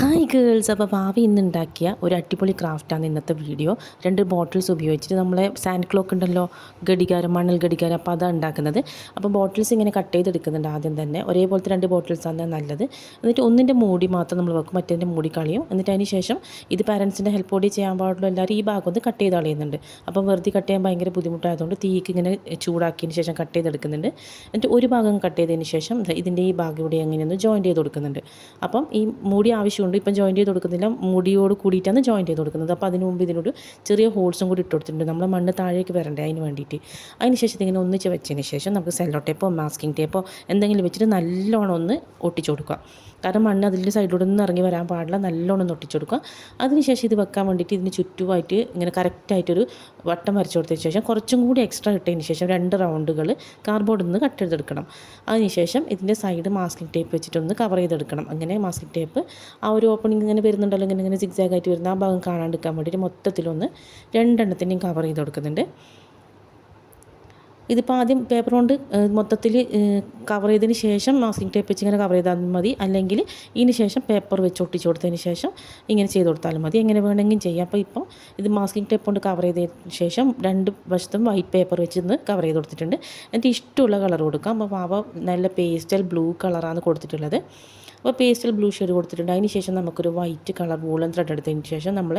Hi girls അപ്പോൾ ഭാവി ഇന്ന് ഉണ്ടാക്കിയ ഒരു അടിപൊളി ക്രാഫ്റ്റാണ് ഇന്നത്തെ വീഡിയോ രണ്ട് ബോട്ടിൽസ് ഉപയോഗിച്ചിട്ട് നമ്മളെ സാൻഡ് ക്ലോക്ക് ഉണ്ടല്ലോ ഘടികാരം മണൽ ഘടികാരം അപ്പോൾ അതാണ് ഉണ്ടാക്കുന്നത്. അപ്പോൾ ബോട്ടിൽസ് ഇങ്ങനെ കട്ട് ചെയ്തെടുക്കുന്നുണ്ട് ആദ്യം തന്നെ. ഒരേപോലത്തെ രണ്ട് ബോട്ടിൽസാണ് നല്ലത്. എന്നിട്ട് ഒന്നിന്റെ മൂടി മാത്രം നമ്മൾ വെക്കും മറ്റേതിന്റെ മൂടി കളയും. എന്നിട്ട് അതിന് ശേഷം ഇത് പാരൻസിന്റെ ഹെൽപ്പോടെ ചെയ്യാൻ പാടുള്ളൂ. എല്ലാവരും ഈ ഭാഗം ഒന്ന് കട്ട് ചെയ്ത് കളയുന്നുണ്ട്. അപ്പോൾ വെറുതെ കട്ട് ചെയ്യാൻ ഭയങ്കര ബുദ്ധിമുട്ടായതുകൊണ്ട് തീക്ക് ഇങ്ങനെ ചൂടാക്കിയതിന് ശേഷം കട്ട് ചെയ്തെടുക്കുന്നുണ്ട്. എന്നിട്ട് ഒരു ഭാഗം കട്ട് ചെയ്തതിന് ശേഷം ഇതിന്റെ ഈ ഭാഗം ഇവിടെ എങ്ങനെയൊന്ന് ജോയിന്റ് ചെയ്ത് കൊടുക്കുന്നുണ്ട്. അപ്പം ഈ മൂടി ആവശ്യമുണ്ട് ഇപ്പം ജോയിന്റ് ചെയ്ത് കൊടുക്കുന്നില്ല. മുടിയോട് കൂടിയിട്ടാണ് ജോയിന്റ് ചെയ്ത് കൊടുക്കുന്നത്. അപ്പോൾ അതിന് മുമ്പ് ഇതിനൊരു ചെറിയ ഹോൾസും കൂടി ഇട്ട് കൊടുത്തിട്ടുണ്ട്. നമ്മൾ മണ്ണ് താഴേക്ക് വരണ്ടേ അതിന് വേണ്ടിയിട്ട്. അതിന് ശേഷം ഇതിങ്ങനെ ഒന്നിച്ച് വെച്ചതിന് ശേഷം നമുക്ക് സെല്ലോ ടേപ്പോ മാസ്കിംഗ് ടേപ്പോ എന്തെങ്കിലും വെച്ചിട്ട് നല്ലോണം ഒന്ന് ഒട്ടിച്ചു കൊടുക്കുക. കാരണം മണ്ണ് അതിന്റെ സൈഡിലൂടെ ഒന്നും ഇറങ്ങി വരാൻ പാടില്ല. നല്ലോണം ഒന്ന് ഒട്ടിച്ചു കൊടുക്കുക. അതിനുശേഷം ഇത് വെക്കാൻ വേണ്ടിയിട്ട് ഇതിന് ചുറ്റുമായിട്ട് ഇങ്ങനെ കറക്റ്റായിട്ടൊരു വട്ടം വരച്ചു കൊടുത്തതിന് ശേഷം കുറച്ചും കൂടി എക്സ്ട്രാ ഇട്ടതിന് ശേഷം രണ്ട് റൗണ്ടുകൾ കാർഡ്ബോർഡിൽ നിന്ന് കട്ട് ചെയ്തെടുക്കണം. അതിനുശേഷം ഇതിന്റെ സൈഡ് മാസ്കിംഗ് ടേപ്പ് വെച്ചിട്ടൊന്ന് കവർ ചെയ്തെടുക്കണം. അങ്ങനെ മാസ്കിംഗ് ടേപ്പ് ആ ഒരു ഓപ്പണിംഗ് ഇങ്ങനെ വരുന്നുണ്ടല്ലോ ഇങ്ങനെ ഇങ്ങനെ സിക്സാഗ് ആയിട്ട് വരുന്ന ആ ഭാഗം കാണാണ്ടിരിക്കാൻ വേണ്ടിയിട്ട് മൊത്തത്തിലൊന്ന് രണ്ടെണ്ണത്തിന്റെയും കവർ ചെയ്ത് കൊടുക്കുന്നുണ്ട്. ഇതിപ്പോൾ ആദ്യം പേപ്പർ കൊണ്ട് മൊത്തത്തിൽ കവർ ചെയ്തതിന് ശേഷം മാസ്കിംഗ് ടേപ്പ് വെച്ച് ഇങ്ങനെ കവർ ചെയ്താൽ മതി. അല്ലെങ്കിൽ ഇതിന് ശേഷം പേപ്പർ വെച്ച് ഒട്ടിച്ച് കൊടുത്തതിന് ശേഷം ഇങ്ങനെ ചെയ്ത് കൊടുത്താലും മതി. എങ്ങനെ വേണമെങ്കിലും ചെയ്യാം. അപ്പോൾ ഇപ്പോൾ ഇത് മാസ്കിംഗ് ടേപ്പ് കൊണ്ട് കവർ ചെയ്തതിന് ശേഷം രണ്ട് വശത്തും വൈറ്റ് പേപ്പർ വെച്ച് ഇന്ന് കവർ ചെയ്ത് കൊടുത്തിട്ടുണ്ട്. എന്നിട്ട് ഇഷ്ടമുള്ള കളർ കൊടുക്കാം. അപ്പോൾ പാവ നല്ല പേസ്റ്റൽ ബ്ലൂ കളറാണ് കൊടുത്തിട്ടുള്ളത്. അപ്പോൾ പേസ്റ്റൽ ബ്ലൂ ഷെയ്ഡ് കൊടുത്തിട്ടുണ്ട്. അതിന് ശേഷം നമുക്കൊരു വൈറ്റ് കളർ വൂളൻ ത്രെഡ് എടുത്തതിന് ശേഷം നമ്മൾ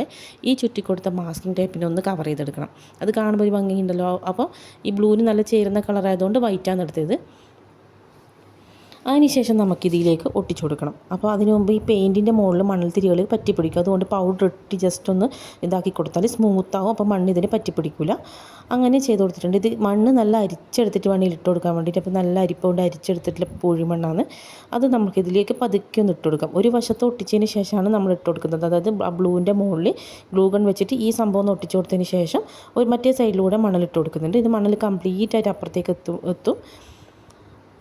ഈ ചുറ്റി കൊടുത്ത മാസ്കിംഗ് ടേപ്പിനെ ഒന്ന് കവർ ചെയ്തെടുക്കണം. അത് കാണുമ്പോൾ ഒരു ഭംഗിയുണ്ടല്ലോ. അപ്പോൾ ഈ ബ്ലൂവിന് നല്ല ചേരുന്ന കളറായതുകൊണ്ട് വൈറ്റാണ് എടുത്തത്. അതിനുശേഷം നമുക്കിതിലേക്ക് ഒട്ടിച്ചു കൊടുക്കണം. അപ്പോൾ അതിന് മുമ്പ് ഈ പെയിന്റിന്റെ മുകളിൽ മണൽത്തിരികൾ പറ്റിപ്പിടിക്കും. അതുകൊണ്ട് പൗഡർ ഇട്ട് ജസ്റ്റ് ഒന്ന് ഇതാക്കി കൊടുത്താൽ സ്മൂത്താവും അപ്പോൾ മണ്ണ് ഇതിന് പറ്റിപ്പിടിക്കില്ല അങ്ങനെ ചെയ്ത് കൊടുത്തിട്ടുണ്ട്. ഇത് മണ്ണ് നല്ല അരിച്ചെടുത്തിട്ട് വേണമെങ്കിൽ ഇട്ട് കൊടുക്കാൻ വേണ്ടിയിട്ട്. അപ്പോൾ നല്ല അരിപ്പ കൊണ്ട് അരിച്ചെടുത്തിട്ടുള്ള പൂഴിമണ്ണാണ്. അത് നമുക്കിതിലേക്ക് പതുക്കെ ഒന്ന് ഇട്ട് കൊടുക്കാം. ഒരു വശത്ത് ഒട്ടിച്ചതിന് ശേഷമാണ് നമ്മൾ ഇട്ട് കൊടുക്കുന്നത്. അതായത് ബ്ലൂവിന്റെ മുകളിൽ ഗ്ലൂ ഗൺ വെച്ചിട്ട് ഈ സംഭവം ഒന്ന് ഒട്ടിച്ചു കൊടുത്തതിന് ശേഷം ഒരു മറ്റേ സൈഡിലൂടെ മണലിട്ട് കൊടുക്കുന്നുണ്ട്. ഇത് മണൽ കംപ്ലീറ്റ് ആയിട്ട് അപ്പുറത്തേക്ക് എത്തും എത്തും.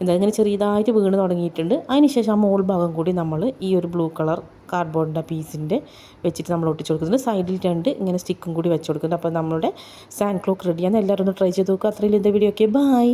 ഇതാ ഇങ്ങനെ ചെറിയതായിട്ട് വീണ് തുടങ്ങിയിട്ടുണ്ട്. അതിനുശേഷം ആ മോൾ ഭാഗം കൂടി നമ്മൾ ഈ ഒരു ബ്ലൂ കളർ കാർഡ്ബോർഡിന്റെ പീസിന്റെ വെച്ചിട്ട് നമ്മൾ ഒട്ടിച്ച് കൊടുക്കുന്നുണ്ട്. സൈഡിൽ രണ്ട് ഇങ്ങനെ സ്റ്റിക്കും കൂടി വെച്ച് കൊടുക്കുന്നുണ്ട്. അപ്പോൾ നമ്മുടെ സാൻഡ് ക്ലോക്ക് റെഡിയാണ് എല്ലാവരും ഒന്ന് ട്രൈ ചെയ്ത് നോക്കുക അത്രയും ഇന്നത്തെ വീഡിയോ ഓക്കെ ബായ്